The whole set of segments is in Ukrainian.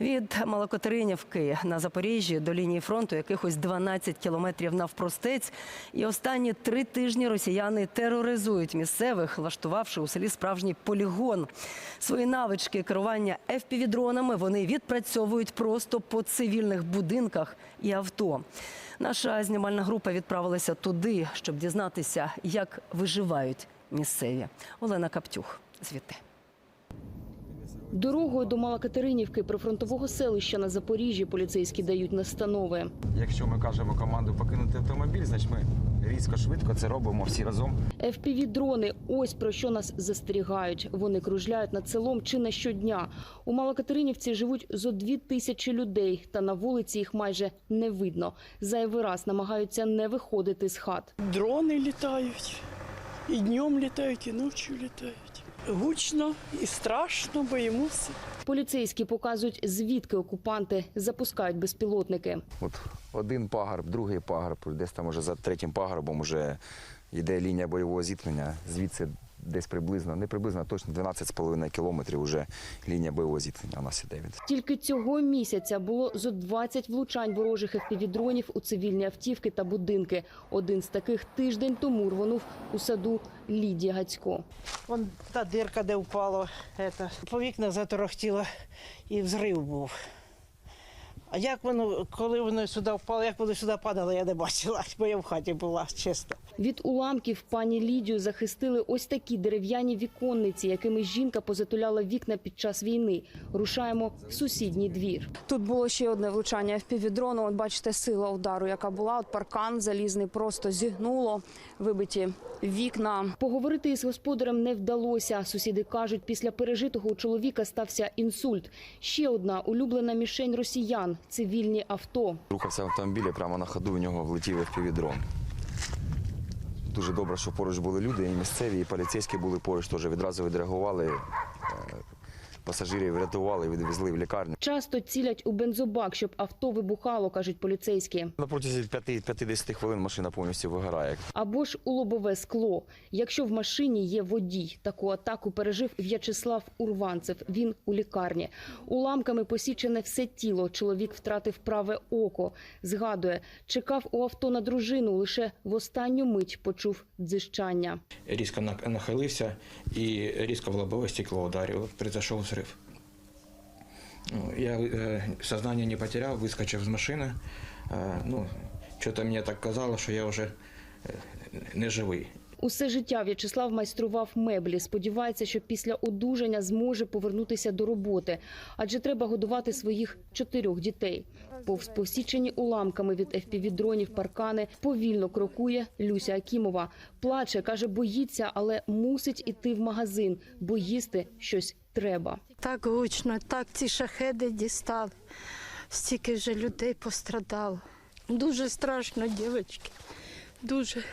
Від Малокатеринівки на Запоріжжі до лінії фронту якихось 12 кілометрів навпростець. І останні три тижні росіяни тероризують місцевих, влаштувавши у селі справжній полігон. Свої навички керування FPV-дронами вони відпрацьовують просто по цивільних будинках і авто. Наша знімальна група відправилася туди, щоб дізнатися, як виживають місцеві. Олена Каптюх звідти. Дорогою до Малокатеринівки прифронтового селища на Запоріжжі поліцейські дають настанови. Якщо ми кажемо команду покинути автомобіль, значить ми різко швидко це робимо всі разом. FPV-дрони – ось про що нас застерігають. Вони кружляють над селом чи не щодня. У Малокатеринівці живуть зо дві тисячі людей, та на вулиці їх майже не видно. Зайвий раз намагаються не виходити з хат. Дрони літають, і днем літають, і ночі літають. Гучно і страшно, боїмося. Поліцейські показують, звідки окупанти запускають безпілотники. От один пагорб, другий пагорб, десь там уже за третім пагорбом вже йде лінія бойового зіткнення. Звідси десь приблизно, не приблизно, а точно 12,5 кілометрів вже лінія бойового зіткнення у нас іде від. Тільки цього місяця було зо 20 влучань ворожих FPV-дронів у цивільні автівки та будинки. Один з таких тиждень тому рвонув у саду Лідія Гацько. Вон та дирка, де впало, по вікна заторохтіло і взрив був. А як воно, коли воно сюди впало, як воно сюди падало, я не бачила, бо я в хаті була, чесно. Від уламків пані Лідію захистили ось такі дерев'яні віконниці, якими жінка позатуляла вікна під час війни. Рушаємо в сусідній двір. Тут було ще одне влучання FPV-дрону. От бачите, сила удару, яка була. От паркан залізний просто зігнуло, вибиті вікна. Поговорити із господарем не вдалося. Сусіди кажуть, після пережитого у чоловіка стався інсульт. Ще одна улюблена мішень росіян цивільні авто. Рухався автомобілі, прямо на ходу в нього влетів FPV-дрон. Дуже добре, що поруч були люди, і місцеві, і поліцейські були поруч, теж відразу відреагували. Пасажирів врятували, відвезли в лікарню. Часто цілять у бензобак, щоб авто вибухало, кажуть поліцейські. На протязі 5-50 хвилин машина повністю вигорає. Або ж у лобове скло. Якщо в машині є водій, таку атаку пережив В'ячеслав Урванцев. Він у лікарні. Уламками посічене все тіло. Чоловік втратив праве око. Згадує, чекав у авто на дружину. Лише в останню мить почув дзижчання. різко нах- нахилився і різко в лобове стекло ударив. От Произошел взрыв. Ну, Я э, сознание не потерял, выскочив из машины. Э, ну, что-то мне так казалось, что я уже э, не живий. Усе життя В'ячеслав майстрував меблі. Сподівається, що після одужання зможе повернутися до роботи, адже треба годувати своїх чотирьох дітей. Повз посічені уламками від FPV-дронів паркани повільно крокує Люся Акімова. Плаче, каже, боїться, але мусить іти в магазин, бо їсти щось треба. Так гучно, так ці шахеди дістали. Стільки вже людей пострадало. Дуже страшно, дівчатки. Дуже.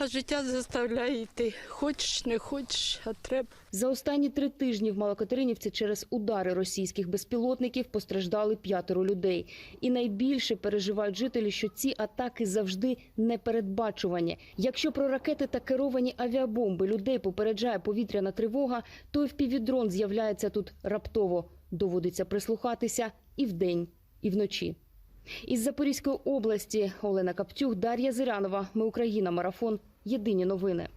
А життя заставляє йти. Хочеш, не хочеш, а треба. За останні три тижні в Малокатеринівці через удари російських безпілотників постраждали п'ятеро людей. І найбільше переживають жителі, що ці атаки завжди непередбачувані. Якщо про ракети та керовані авіабомби людей попереджає повітряна тривога, то впівдрон з'являється тут раптово. Доводиться прислухатися і вдень, і вночі. Із Запорізької області Олена Каптюх, Дар'я Зирянова. Ми Україна. Марафон. Єдині новини.